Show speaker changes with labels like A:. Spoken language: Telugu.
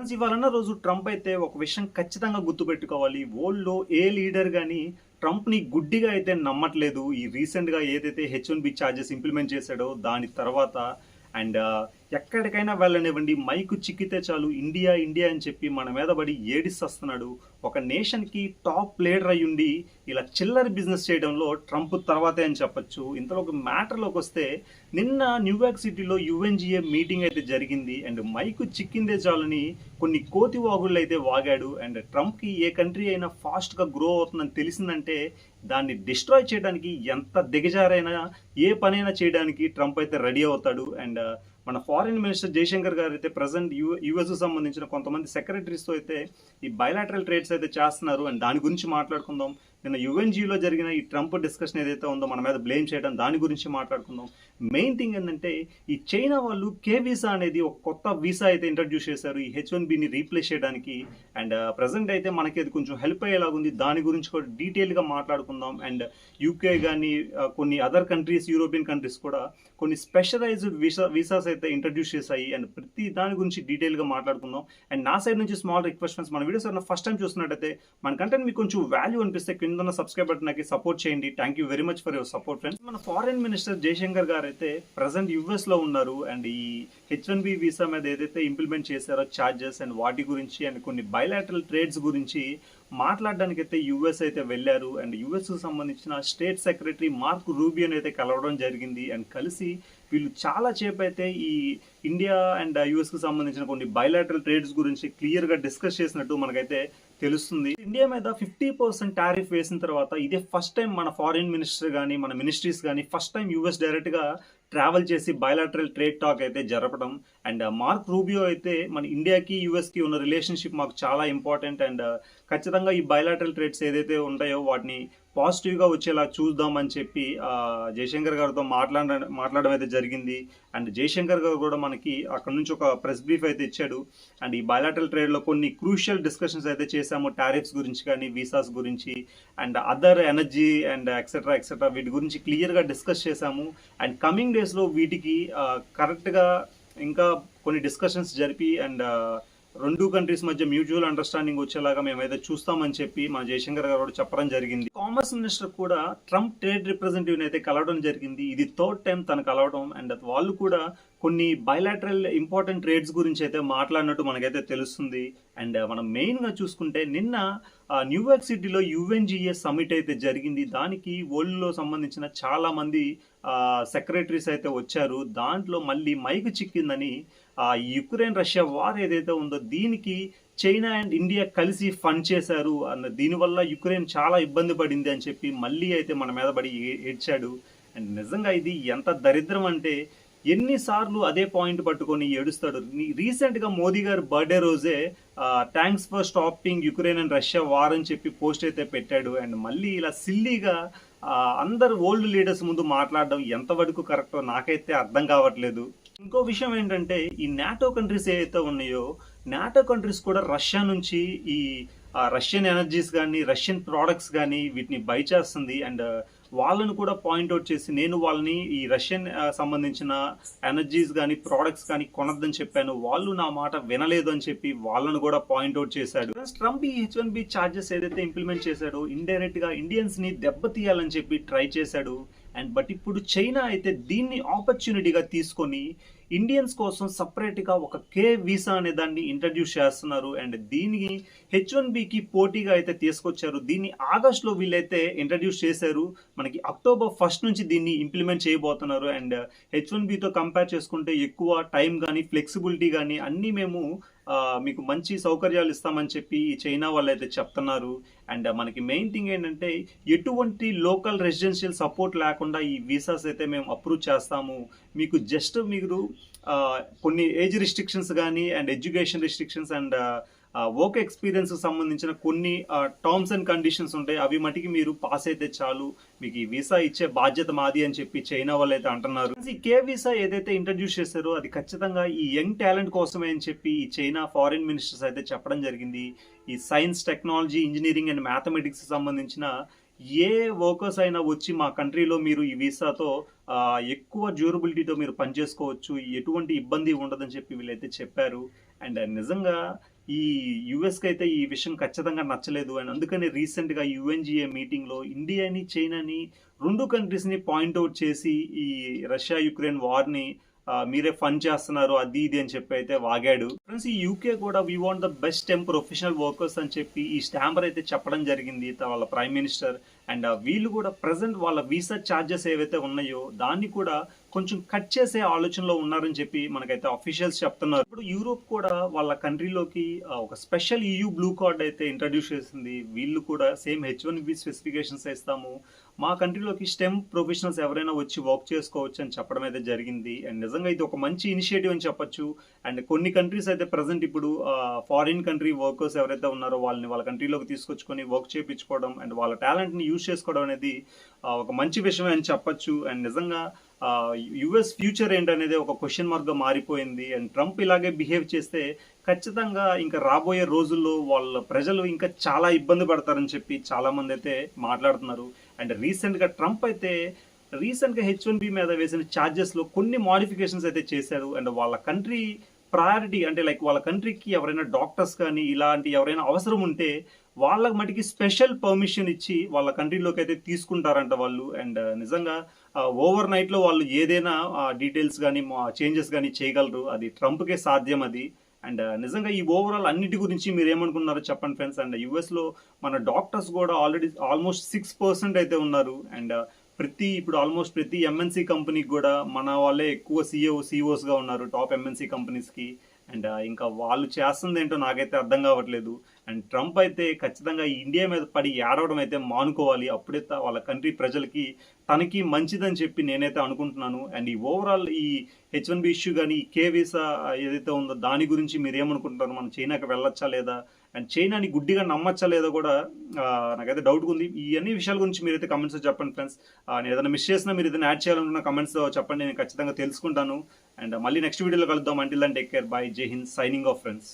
A: ఫ్రెండ్స్ ఇవాళన్న రోజు ట్రంప్ అయితే ఒక విషయం ఖచ్చితంగా గుర్తుపెట్టుకోవాలి. వరల్డ్లో ఏ లీడర్ కానీ ట్రంప్ని గుడ్డిగా అయితే నమ్మట్లేదు. ఈ రీసెంట్గా ఏదైతే H one B charges implement చేశాడో దాని తర్వాత అండ్ ఎక్కడికైనా వెళ్ళనివ్వండి. మైకు చిక్కితే చాలు. ఇండియా ఇండియా అని చెప్పి మన మీద పడి ఏడిస్తున్నాడు ఒక నేషన్కి టాప్ లీడర్ అయి ఉండి ఇలా చిల్లర బిజినెస్ చేయడంలో ట్రంప్ తర్వాతే అని చెప్పొచ్చు. ఇంతలో ఒక మ్యాటర్లోకి వస్తే నిన్న న్యూయార్క్ సిటీలో యుఎన్జిఏ మీటింగ్ అయితే జరిగింది. అండ్ మైకు చిక్కిందే చాలని కొన్ని కోతి వాగుళ్ళు అయితే వాగాడు. అండ్ ట్రంప్కి ఏ కంట్రీ అయినా ఫాస్ట్గా గ్రో అవుతుందని తెలిసిందంటే దాన్ని డిస్ట్రాయ్ చేయడానికి ఎంత దిగజారైనా ఏ పనైనా చేయడానికి ట్రంప్ అయితే రెడీ అవుతాడు. అండ్ మన ఫారిన్ మినిస్టర్ జయశంకర్ గారు అయితే ప్రజెంట్ యూ యూఎస్ సంబంధించిన కొంతమంది సెక్రటరీస్తో అయితే ఈ బయలాటరల్ ట్రేడ్స్ అయితే చేస్తున్నారు. అండ్ దాని గురించి మాట్లాడుకుందాం. నిన్న యుఎన్జీలో జరిగిన ఈ ట్రంప్ డిస్కషన్ ఏదైతే ఉందో మన మీద బ్లేమ్ చేయడం దాని గురించి మాట్లాడుకుందాం. మెయిన్ థింగ్ ఏంటంటే ఈ చైనా వాళ్ళు కే వీసా అనేది ఒక కొత్త వీసా అయితే ఇంట్రడ్యూస్ చేశారు ఈ హెచ్ వన్ బిని రీప్లేస్ చేయడానికి. అండ్ ప్రజెంట్ అయితే మనకి అది కొంచెం హెల్ప్ అయ్యేలాగుంది. దాని గురించి కూడా డీటెయిల్గా మాట్లాడుకుందాం. అండ్ యూకే కానీ కొన్ని అదర్ కంట్రీస్ యూరోపియన్ కంట్రీస్ కూడా కొన్ని స్పెషలైజ్డ్ వీసా వీసాస్ అయితే ఇంట్రడ్యూస్ చేశాయి. అండ్ ప్రతి దాని గురించి డీటెయిల్గా మాట్లాడుకుందాం. అండ్ నా సైడ్ నుంచి స్మాల్ రిక్వెస్ట్ మన వీడియోస్ ఫస్ట్ టైం చూస్తున్నట్టయితే మన కంటెంట్ మీకు కొంచెం వాల్యూ అనిపిస్తే కింద ఉన్న సబ్స్క్రైబ్ బటన్ నాకు సపోర్ట్ చేయండి. Thank you very much for your support friends మన ఫారెన్ మినిస్టర్ జయశంకర్ గారు అయితే ప్రజెంట్ యుఎస్లో ఉన్నారు. అండ్ ఈ హెచ్ వన్ బి వీసా మీద ఏదైతే ఇంప్లిమెంట్ చేశారో ఛార్జెస్ అండ్ వాటి గురించి అండ్ కొన్ని బయలాటరల్ ట్రేడ్స్ గురించి మాట్లాడడానికి అయితే యుఎస్ అయితే వెళ్ళారు. అండ్ యుఎస్కు సంబంధించిన స్టేట్ సెక్రటరీ మార్క్ రూబియన్ అయితే కలవడం జరిగింది. అండ్ కలిసి వీళ్ళు చాలా చేపు అయితే ఈ ఇండియా అండ్ యుఎస్కు సంబంధించిన కొన్ని బయలాటరల్ ట్రేడ్స్ గురించి క్లియర్గా డిస్కస్ చేసినట్టు మనకైతే తెలుస్తుంది. ఇండియా మీద ఫిఫ్టీ పర్సెంట్ టారిఫ్ వేసిన తర్వాత ఇదే ఫస్ట్ టైం మన ఫారిన్ మినిస్టర్ కానీ మన మినిస్ట్రీస్ కానీ ఫస్ట్ టైం యూఎస్ డైరెక్ట్గా ట్రావెల్ చేసి బయలాటరల్ ట్రేడ్ టాక్ అయితే జరపడం అండ్ మార్క్ రూబియో అయితే మన ఇండియాకి యుఎస్కి ఉన్న రిలేషన్షిప్ మాకు చాలా ఇంపార్టెంట్ అండ్ ఖచ్చితంగా ఈ బయలాటరల్ ట్రేడ్స్ ఏదైతే ఉంటాయో వాటిని పాజిటివ్గా వచ్చేలా చూద్దామని చెప్పి జయశంకర్ గారితో మాట్లాడ మాట్లాడడం అయితే జరిగింది. అండ్ జయశంకర్ గారు కూడా మనకి అక్కడ నుంచి ఒక ప్రెస్ బ్రీఫ్ అయితే ఇచ్చాడు. అండ్ ఈ బయలాటరల్ ట్రేడ్లో కొన్ని క్రూషియల్ డిస్కషన్స్ అయితే చేశాము. టారిఫ్స్ గురించి కానీ వీసాస్ గురించి and other energy and etcetera etcetera వీటి గురించి క్లియర్గా డిస్కస్ చేశాము. అండ్ కమింగ్ డేస్లో వీటికి కరెక్ట్గా ఇంకా కొన్ని డిస్కషన్స్ జరిపి అండ్ రెండు కంట్రీస్ మధ్య మ్యూచువల్ అండర్స్టాండింగ్ వచ్చేలాగా మేమైతే చూస్తామని చెప్పి మా జయశంకర్ గారు కూడా చెప్పడం జరిగింది. కామర్స్ మినిస్టర్ కూడా ట్రంప్ ట్రేడ్ రిప్రజెంటేటివ్ అయితే కలవడం జరిగింది. ఇది థర్డ్ టైం తను కలవడం అండ్ వాళ్ళు కూడా కొన్ని బయలాటరల్ ఇంపార్టెంట్ ట్రేడ్స్ గురించి అయితే మాట్లాడినట్టు మనకైతే తెలుస్తుంది. అండ్ uh, మనం మెయిన్గా చూసుకుంటే నిన్న న్యూయార్క్ సిటీలో యుఎన్జిఏ సమిట్ అయితే జరిగింది. దానికి వరల్డ్లో సంబంధించిన చాలామంది uh, సెక్రటరీస్ అయితే వచ్చారు. దాంట్లో మళ్ళీ మైక్ చిక్కిందని ఆ యుక్రెయిన్ రష్యా వార్ ఏదైతే ఉందో దీనికి చైనా అండ్ ఇండియా కలిసి ఫండ్ చేశారు. అన్న దీనివల్ల యుక్రెయిన్ చాలా ఇబ్బంది పడింది అని చెప్పి మళ్ళీ అయితే మన మీద పడి ఏడ్చాడు. అండ్ నిజంగా ఇది ఎంత దరిద్రం అంటే ఎన్నిసార్లు అదే పాయింట్ పట్టుకొని ఏడుస్తాడు. రీసెంట్గా మోదీ గారు బర్త్డే రోజే thanks for stopping Ukraine and Russia war అని చెప్పి పోస్ట్ అయితే పెట్టాడు. అండ్ మళ్ళీ ఇలా సిల్లీగా అందరు ఓల్డ్ లీడర్స్ ముందు మాట్లాడడం ఎంతవరకు కరెక్టో నాకైతే అర్థం కావట్లేదు. ఇంకో విషయం ఏంటంటే ఈ నాటో కంట్రీస్ ఏవైతే ఉన్నాయో నాటో కంట్రీస్ కూడా రష్యా నుంచి ఈ రష్యన్ ఎనర్జీస్ కానీ రష్యన్ ప్రోడక్ట్స్ కానీ వీటిని బై చేస్తుంది. అండ్ వాళ్ళను కూడా పాయింట్అవుట్ చేసి నేను వాళ్ళని ఈ రష్యన్ సంబంధించిన ఎనర్జీస్ కానీ ప్రోడక్ట్స్ కానీ కొనద్దని చెప్పాను. వాళ్ళు నా మాట వినలేదు అని చెప్పి వాళ్ళను కూడా పాయింట్అవుట్ చేశాడు. ట్రంప్ ఈ హెచ్ వన్ బి ఛార్జెస్ ఏదైతే ఇంప్లిమెంట్ చేశాడో ఇండైరెక్ట్గా ఇండియన్స్ని దెబ్బతీయాలని చెప్పి ట్రై చేశాడు. అండ్ బట్ ఇప్పుడు చైనా అయితే దీన్ని ఆపర్చునిటీగా తీసుకొని ఇండియన్స్ కోసం సపరేట్గా ఒక కే వీసా అనే దాన్ని ఇంట్రడ్యూస్ చేస్తున్నారు. అండ్ దీనికి హెచ్ వన్ బికి పోటీగా అయితే తీసుకొచ్చారు. దీన్ని ఆగస్ట్లో వీళ్ళైతే ఇంట్రడ్యూస్ చేశారు. మనకి అక్టోబర్ ఫస్ట్ నుంచి దీన్ని ఇంప్లిమెంట్ చేయబోతున్నారు. అండ్ హెచ్ వన్ బితో కంపేర్ చేసుకుంటే ఎక్కువ టైం కానీ ఫ్లెక్సిబిలిటీ కానీ అన్నీ మేము మీకు మంచి సౌకర్యాలు ఇస్తామని చెప్పి చైనా వాళ్ళు అయితే చెప్తున్నారు. అండ్ మనకి మెయిన్ థింగ్ ఏంటంటే ఎటువంటి లోకల్ రెసిడెన్షియల్ సపోర్ట్ లేకుండా ఈ వీసాస్ అయితే మేము అప్రూవ్ చేస్తాము. మీకు జస్ట్ మీరు కొన్ని ఏజ్ రిస్ట్రిక్షన్స్ కానీ and education restrictions and work experience సంబంధించిన కొన్ని టర్మ్స్ అండ్ కండిషన్స్ ఉంటాయి. అవి మటుకి మీరు పాస్ అయితే చాలు. మీకు ఈ వీసా ఇచ్చే బాధ్యత మాది అని చెప్పి చైనా వాళ్ళు అయితే అంటున్నారు. ఈ కే వీసా ఏదైతే ఇంట్రడ్యూస్ చేశారో అది ఖచ్చితంగా ఈ యంగ్ టాలెంట్ కోసమే అని చెప్పి ఈ చైనా ఫారిన్ మినిస్టర్స్ అయితే చెప్పడం జరిగింది. ఈ science technology engineering and mathematics సంబంధించిన ఏ వర్కర్స్ అయినా వచ్చి మా కంట్రీలో మీరు ఈ వీసాతో ఎక్కువ డ్యూరబిలిటీతో మీరు పనిచేసుకోవచ్చు. ఎటువంటి ఇబ్బంది ఉండదని చెప్పి వీళ్ళైతే చెప్పారు. అండ్ నిజంగా ఈ యుఎస్కి అయితే ఈ విషయం ఖచ్చితంగా నచ్చలేదు. అండ్ అందుకని రీసెంట్గా యుఎన్జిఏ మీటింగ్లో ఇండియాని చైనాని రెండు కంట్రీస్ని పాయింట్అవుట్ చేసి ఈ రష్యా యుక్రెయిన్ వార్ని మీరే ఫన్ చేస్తున్నారు అది ఇది అని చెప్పి అయితే వాగాడు. ఫ్రెండ్స్ ఈ యూకే కూడా we want the best ten professional workers అని చెప్పి ఈ స్టాంపర్ అయితే చెప్పడం జరిగింది. వాళ్ళ ప్రైమ్ మినిస్టర్ అండ్ వీళ్ళు కూడా ప్రజెంట్ వాళ్ళ వీసా ఛార్జెస్ ఏవైతే ఉన్నాయో దాన్ని కూడా కొంచెం కట్ చేసే ఆలోచనలో ఉన్నారని చెప్పి మనకైతే అఫీషియల్స్ చెప్తున్నారు. ఇప్పుడు యూరోప్ కూడా వాళ్ళ కంట్రీలోకి ఒక స్పెషల్ ఈయూ బ్లూ కార్డ్ అయితే ఇంట్రడ్యూస్ చేసింది. వీళ్ళు కూడా same H one B specifications ఇస్తాము మా కంట్రీలోకి స్టెమ్ ప్రొఫెషనల్స్ ఎవరైనా వచ్చి వర్క్ చేసుకోవచ్చు అని చెప్పడం అయితే జరిగింది. అండ్ నిజంగా ఇది ఒక మంచి ఇనిషియేటివ్ అని చెప్పొచ్చు. అండ్ కొన్ని కంట్రీస్ అయితే ప్రజెంట్ ఇప్పుడు ఫారిన్ కంట్రీ వర్కర్స్ ఎవరైతే ఉన్నారో వాళ్ళని వాళ్ళ కంట్రీలోకి తీసుకొచ్చుకొని వర్క్ చేయించుకోవడం అండ్ వాళ్ళ టాలెంట్ని యూజ్ చేసుకోవడం అనేది ఒక మంచి విషయమే అని చెప్పొచ్చు. అండ్ నిజంగా యుఎస్ ఫ్యూచర్ ఏంటనేది ఒక క్వశ్చన్ మార్క్గా మారిపోయింది. అండ్ ట్రంప్ ఇలాగే బిహేవ్ చేస్తే ఖచ్చితంగా ఇంకా రాబోయే రోజుల్లో వాళ్ళ ప్రజలు ఇంకా చాలా ఇబ్బంది పడతారని చెప్పి చాలామంది అయితే మాట్లాడుతున్నారు. అండ్ రీసెంట్గా ట్రంప్ అయితే రీసెంట్గా హెచ్ వన్ బి మీద వేసిన ఛార్జెస్లో కొన్ని మోడిఫికేషన్స్ అయితే చేశారు. అండ్ వాళ్ళ కంట్రీ ప్రయారిటీ అంటే లైక్ వాళ్ళ కంట్రీకి ఎవరైనా డాక్టర్స్ కానీ ఇలాంటి ఎవరైనా అవసరం ఉంటే వాళ్ళకి మటుకి స్పెషల్ పర్మిషన్ ఇచ్చి వాళ్ళ కంట్రీలోకి అయితే తీసుకుంటారంట వాళ్ళు. అండ్ నిజంగా ఓవర్ నైట్లో వాళ్ళు ఏదైనా డీటెయిల్స్ కానీ చేంజెస్ కానీ చేయగలరు. అది ట్రంప్కే సాధ్యం అది. అండ్ నిజంగా ఈ ఓవరాల్ అన్నిటి గురించి మీరు ఏమనుకున్నారో చెప్పండి ఫ్రెండ్స్. అండ్ యుఎస్లో మన డాక్టర్స్ కూడా ఆల్రెడీ ఆల్మోస్ట్ సిక్స్ పర్సెంట్ అయితే ఉన్నారు. అండ్ ప్రతి ఇప్పుడు ఆల్మోస్ట్ ప్రతి ఎంఎన్సీ కంపెనీకి కూడా మన వాళ్ళే ఎక్కువ సిఇఓ సీఓస్గా ఉన్నారు టాప్ ఎంఎన్సీ కంపెనీస్కి. అండ్ ఇంకా వాళ్ళు చేస్తుంది ఏంటో నాకైతే అర్థం కావట్లేదు. అండ్ ట్రంప్ అయితే ఖచ్చితంగా ఈ ఇండియా మీద పడి ఏడవడం అయితే మానుకోవాలి. అప్పుడే వాళ్ళ కంట్రీ ప్రజలకి తనకి మంచిదని చెప్పి నేనైతే అనుకుంటున్నాను. అండ్ ఈ ఓవరాల్ ఈ హెచ్ వన్ బి ఇష్యూ కానీ ఈ కే వీసా ఏదైతే ఉందో దాని గురించి మీరు ఏమనుకుంటున్నారు మనం చైనాకి వెళ్ళొచ్చా లేదా? అండ్ చైనాని గుడ్డిగా నమ్మచ్చా లేదో కూడా నాకైతే డౌట్ ఉంది. ఈ అన్ని విషయాల గురించి మీరైతే కమెంట్స్ చెప్పండి ఫ్రెండ్స్ నేను ఏదైనా మిస్ చేసినా మీరు ఏదైనా యాడ్ చేయాలనుకున్న కమెంట్స్ చెప్పండి నేను ఖచ్చితంగా తెలుసుకుంటాను. అండ్ మళ్ళీ నెక్స్ట్ వీడియోలో కలుద్దాం. Until then take care bye Jai Hind signing of friends